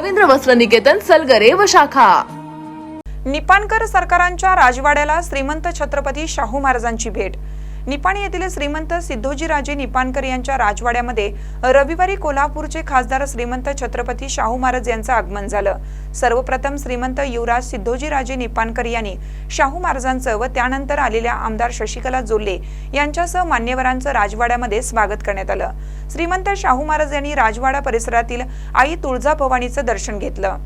रवींद्र वस्त्र निकेतन सलगरे व शाखा. निपाणकर सरकारांच्या राजवाड्याला श्रीमंत छत्रपती शाहू महाराजांची भेट. निपाणी येथील श्रीमंत सिद्धोजीराजे निपाणकर यांच्या राजवाड्यामध्ये रविवारी कोल्हापूरचे खासदार श्रीमंत छत्रपती शाहू महाराज यांचं आगमन झालं. सर्वप्रथम श्रीमंत युवराज सिद्धोजीराजे निपाणकर यांनी शाहू महाराजांचं व त्यानंतर आलेल्या आमदार शशिकला जोल्ले यांच्यासह मान्यवरांचं राजवाड्यामध्ये स्वागत करण्यात आलं. श्रीमंत शाहू महाराज यांनी राजवाडा परिसरातील आई तुळजाभवानीचं दर्शन घेतलं.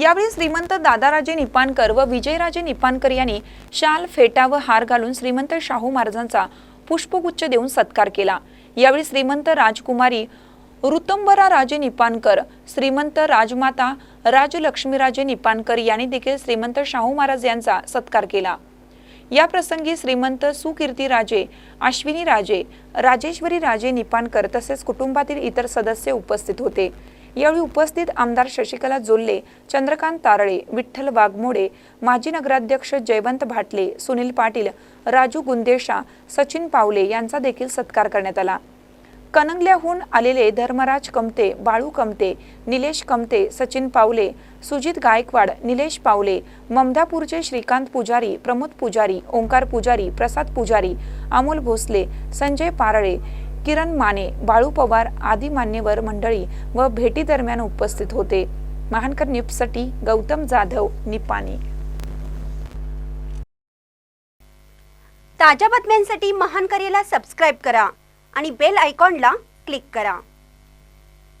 यावेळी श्रीमंत दादाराजे निपाणकर व विजयराजे निपाणकर यांनी शाल फेटा व हार घालून श्रीमंत शाहू महाराजांचा पुष्पगुच्छ देऊन सत्कार केला. यावेळी श्रीमंत राजकुमारी ऋतंबरा राजे निपाणकर श्रीमंत राजमाता राजलक्ष्मीराजे निपाणकर यांनी देखील श्रीमंत शाहू महाराज यांचा सत्कार केला. या प्रसंगी श्रीमंत सुकीर्ती राजे अश्विनी राजे राजेश्वरी राजे निपाणकर तसेच कुटुंबातील इतर सदस्य उपस्थित होते. यावेळी उपस्थित आमदार शशिकला जोल्ले चंद्रकांत तारळे विठ्ठल वाघमोडे माजी नगराध्यक्ष जयवंत भाटले सुनील पाटील राजू गुंदेशा सचिन पावले यांचा देखील सत्कार करण्यात आला. कनंगल्याहून आलेले धर्मराज कमते बाळू कमते निलेश कमते सचिन पावले सुजित गायकवाड निलेश पावले ममदापूरचे श्रीकांत पुजारी प्रमोद पुजारी ओंकार पुजारी प्रसाद पुजारी अमोल भोसले संजय पारळे किरण माने बाळू पवार आदी मान्यवर मंडळी व भेटी दरम्यान उपस्थित होते. महानकर न्यूजसाठी गौतम जाधव निपाणी. ताज्या बातम्यांसाठी महान करेला सबस्क्राईब करा आणि बेल आयकॉनला क्लिक करा.